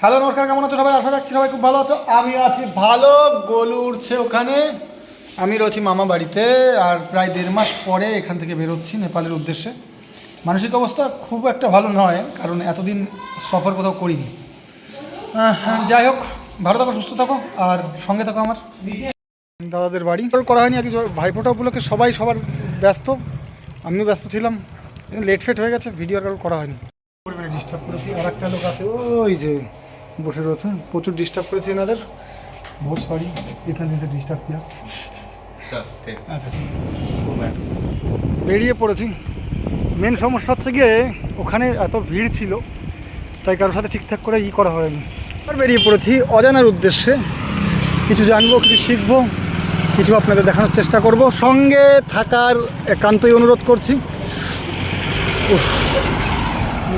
Hello নমস্কার কেমন আছো সবাই? আশা রাখছি সবাই খুব ভালো আছো। আমি আছি ভালো গোলু উঠছে ওখানে। আমি রয়েছি মামা বাড়িতে আর প্রায় দেড় মাস পরে এখান থেকে বেরোচ্ছি নেপালের উদ্দেশ্যে। মানসিক অবস্থা খুব একটা ভালো নয় কারণ এতদিন সফর কোথাও করিনি। হ্যাঁ, যাই হোক ভালো থাকো সুস্থ থাকো আর সঙ্গে থাকো আমার। দাদাদের বাড়ি। করা হয়নি আর কি ভাইফোঁটা উপলক্ষে সবাই সবার ব্যস্ত। আমিও ব্যস্ত ছিলাম লেট ফেট হয়ে গেছে ভিডিও আর করা হয়নি। ডিস্টার্ব করেছি আর একটা লোক আছে ওই যে বসে রয়েছে প্রচুর ডিস্টার্ব করেছি এনাদের। বহুত সরি এখানে থেকে ডিস্টার্ব কিয়া? আচ্ছা বেরিয়ে পড়েছি। মেন সমস্যা হচ্ছে গিয়ে ওখানে এত ভিড় ছিল তাই কারোর সাথে ঠিকঠাক করে ই করা হয়নি। আর বেরিয়ে পড়েছি অজানার উদ্দেশ্যে। কিছু জানব কিছু শিখব কিছু আপনাদের দেখানোর চেষ্টা করব। সঙ্গে থাকার একান্তই অনুরোধ করছি।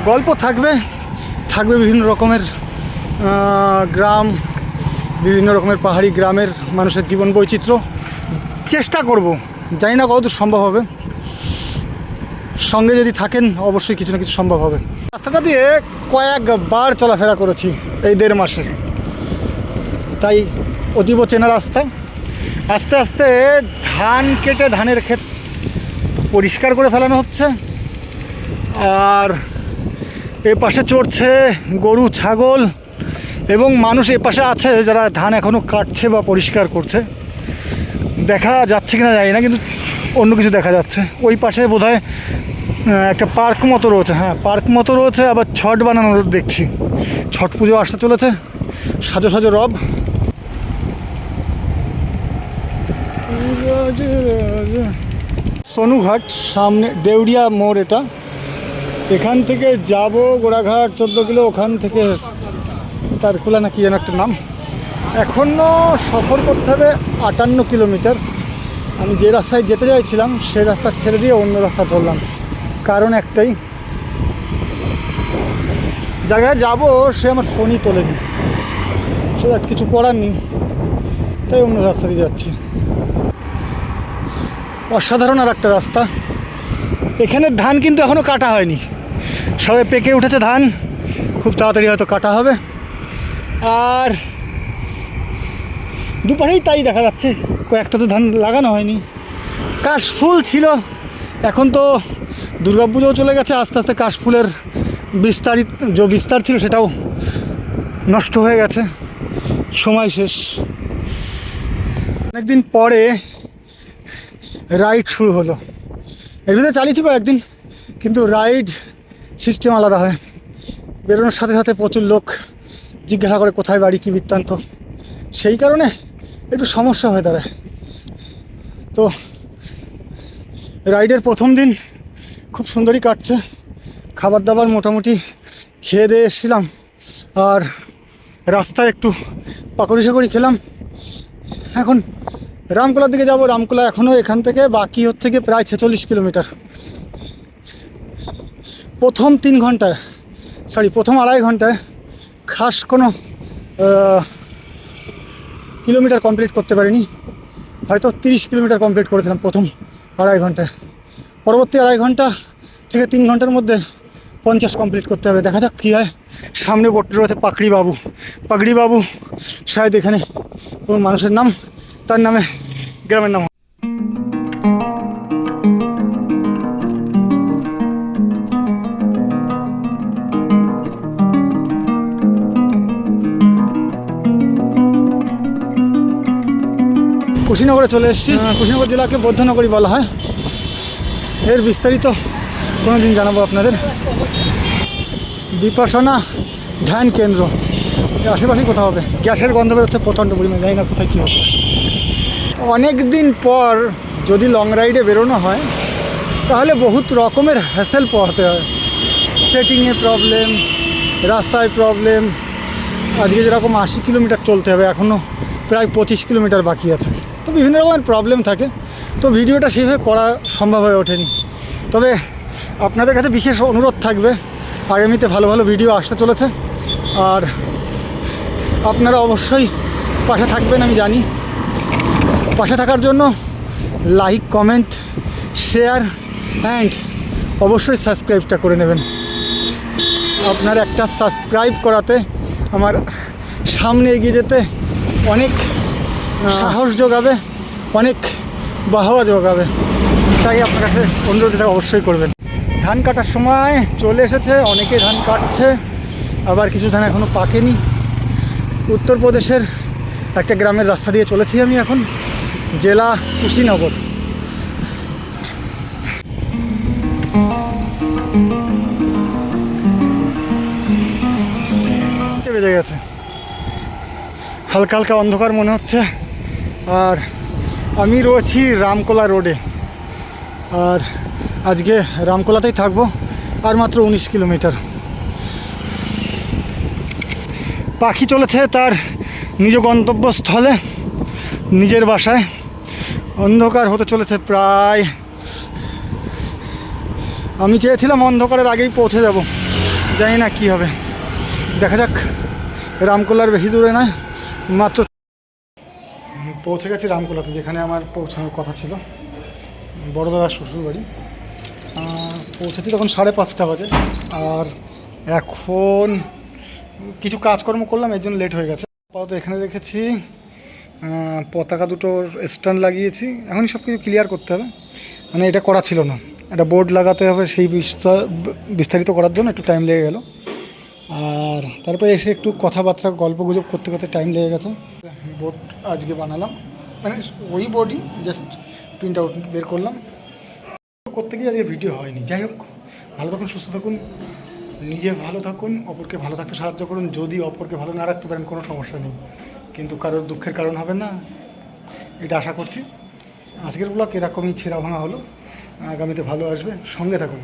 গল্প থাকবে থাকবে বিভিন্ন রকমের গ্রাম, বিভিন্ন রকমের পাহাড়ি গ্রামের মানুষের জীবন বৈচিত্র্য চেষ্টা করব। জানি না কতদূর সম্ভব হবে। সঙ্গে যদি থাকেন, অবশ্যই কিছু না কিছু সম্ভব হবে। রাস্তাটা দিয়ে কয়েকবার চলাফেরা করেছি এই দেড় মাসে। তাই অতীব চেনা রাস্তা। আস্তে আস্তে ধান কেটে ধানের ক্ষেত পরিষ্কার করে ফেলানো হচ্ছে। আর এ পাশে চড়ছে গরু, ছাগল। এবং মানুষ এ পাশে আছে যারা ধান এখনও কাটছে বা পরিষ্কার করছে। দেখা যাচ্ছে কিনা জানি না, কিন্তু অন্য কিছু দেখা যাচ্ছে। ওই পাশে বোধ একটা পার্ক মতো রয়েছে হ্যাঁ পার্ক মতো রয়েছে, আবার ছট বানানো দেখছি। ছট পুজো আসতে চলেছে, সাজো সাজো রব। সোনুঘাট, সামনে দেউরিয়া মোড় এটা। এখান থেকে যাব গোড়াঘাট চোদ্দ কিলো, ওখান থেকে তারকুলা না কি যেন একটা নাম। এখনও সফর করতে হবে আটান্ন কিলোমিটার। আমি যে রাস্তায় যেতে চাইছিলাম সেই রাস্তা ছেড়ে দিয়ে অন্য রাস্তা ধরলাম। কারণ একটাই। জায়গায় যাব, সে আমার ফোনই তোলে তোলেনি। সে আর কিছু করার নেই। তাই অন্য রাস্তা দিয়ে যাচ্ছি। অসাধারণ আর একটা রাস্তা। এখানে ধান কিন্তু এখনও কাটা হয়নি। সবে পেকে উঠেছে ধান। খুব তাড়াতাড়ি হয়তো কাটা হবে। আর দুপাশেই তাই দেখা যাচ্ছে। কয়েকটা তো ধান লাগানো হয়নি। কাশফুল ছিল। এখন তো দুর্গাপুজোও চলে গেছে। আস্তে আস্তে কাশফুলের বিস্তারিত যে বিস্তার ছিল সেটাও নষ্ট হয়ে গেছে। সময় শেষ। অনেকদিন পরে রাইড শুরু হলো। এর ভিতরে চালিয়েছি কয়েকদিন, কিন্তু রাইড সিস্টেম আলাদা হয়। বেরোনোর সাথে সাথে প্রচুর লোক জিজ্ঞাসা করে কোথায় বাড়ি, কী বৃত্তান্ত। সেই কারণে একটু সমস্যা হয়ে দাঁড়ায়। তো রাইডের প্রথম দিন খুব সুন্দরই কাটছে। খাবার দাবার মোটামুটি খেয়ে দিয়ে এসেছিলাম। আর রাস্তায় একটু পাকড়ি সাকড়ি খেলাম। এখন রামকোলার দিকে যাব। রামকোলা এখনও এখান থেকে বাকি হচ্ছে গিয়ে প্রায় ছেচল্লিশ কিলোমিটার। প্রথম তিন ঘন্টায় সরি প্রথম আড়াই ঘন্টায় খাস কোনো কিলোমিটার কমপ্লিট করতে পারিনি। হয়তো তিরিশ কিলোমিটার কমপ্লিট করেছিলাম প্রথম আড়াই ঘন্টায়। পরবর্তী আড়াই ঘণ্টা থেকে তিন ঘণ্টার মধ্যে পঞ্চাশ কমপ্লিট করতে হবে। দেখা যাক কী হয়। সামনে বোর্ডে রয়েছে পাকড়ি বাবু। পাকড়ি বাবু শায়দ এখানে। কোনো মানুষের নাম, তার নামে গ্রামের নাম কুশীনগরে চলে এসেছি। আহ, কুশীনগর জেলাকে বৌদ্ধনগরী বলা হয়। এর বিস্তারিত কোনো দিন জানাব আপনাদের। বিপাসনা ধ্যান কেন্দ্র। এর আশেপাশেই কোথাও হবে? গ্যাসের গন্ধ বেরোচ্ছে প্রচণ্ড পরিমাণে জানি না কোথায় কী হবে। অনেক দিন পর যদি লং রাইডে বেরোনো হয় তাহলে বহুত রকমের হ্যাসেল পোহাতে হয়। সেটিংয়ে প্রবলেম রাস্তায় প্রবলেম আজকে যেরকম আশি কিলোমিটার চলতে হবে এখনও প্রায় পঁচিশ কিলোমিটার বাকি আছে। তো বিভিন্ন রকমের প্রবলেম থাকে। তো ভিডিওটা সেইভাবে করা সম্ভব হয়ে ওঠেনি। তবে আপনাদের কাছে বিশেষ অনুরোধ থাকবে, আগামীতে ভালো ভালো ভিডিও আসতে চলেছে। আর আপনারা অবশ্যই পাশে থাকবেন, আমি জানি। পাশে থাকার জন্য লাইক কমেন্ট শেয়ার অ্যান্ড অবশ্যই সাবস্ক্রাইবটা করে নেবেন। আপনার একটা সাবস্ক্রাইব করাতে আমার সামনে এগিয়ে যেতে অনেক সাহস যোগাবে, অনেক বাহবা যোগাবে। তাই আপনার কাছে অনুরোধ, এটা অবশ্যই করবেন। ধান কাটার সময় চলে এসেছে, অনেকে ধান কাটছে, আবার কিছু ধান এখনও পাকেনি। উত্তরপ্রদেশের একটা গ্রামের রাস্তা দিয়ে চলেছি আমি এখন, জেলা কুশিনগর। বেজে গেছে। হালকা হালকা অন্ধকার মনে হচ্ছে। আর আমি রয়েছি রামকোলা রোডে। আর আজকে রামকোলাতেই থাকব, আর মাত্র উনিশ কিলোমিটার। পাখি চলেছে তার নিজ গন্তব্যস্থলে, নিজের বাসায়। অন্ধকার হতে চলেছে প্রায়। আমি চেয়েছিলাম অন্ধকারের আগেই পৌঁছে যাব, জানি না কি হবে। দেখা যাক, রামকোলার বেশি দূরে নয়, মাত্র পৌঁছে গেছি রামকোলাতে যেখানে আমার পৌঁছানোর কথা ছিল। বড় দাদার শ্বশুরবাড়ি। পৌঁছেছি তখন সাড়ে পাঁচটা বাজে আর এখন কিছু কাজকর্ম করলাম এর জন্য লেট হয়ে গেছে। আপাতত এখানে আহ, পতাকা দুটোর স্ট্যান্ড লাগিয়েছি। এখনই সব কিছু ক্লিয়ার করতে হবে। মানে এটা করা ছিল না। একটা বোর্ড লাগাতে হবে সেই বিস্তা- বিস্তারিত করার জন্য একটু টাইম লেগে গেল। আর তারপরে এসে একটু কথাবার্তা গল্প গুজব করতে করতে টাইম লেগে গেছে। বোর্ড আজকে বানালাম। মানে ওই বোর্ডই জাস্ট প্রিন্ট আউট বের করলাম। করতে গিয়ে আজকে ভিডিও হয়নি। যাই হোক, ভালো থাকুন, সুস্থ থাকুন, নিজে ভালো থাকুন, অপরকে ভালো থাকতে সাহায্য করুন। যদি অপরকে ভালো না রাখতে পারেন, কোনো সমস্যা নেই। কিন্তু কারোর দুঃখের কারণ হবে না। এটা আশা করছি। আজকের ব্লগ এরকমই ছেঁড়া ভাঙা হলো। আগামীতে ভালো আসবে। সঙ্গে থাকুন।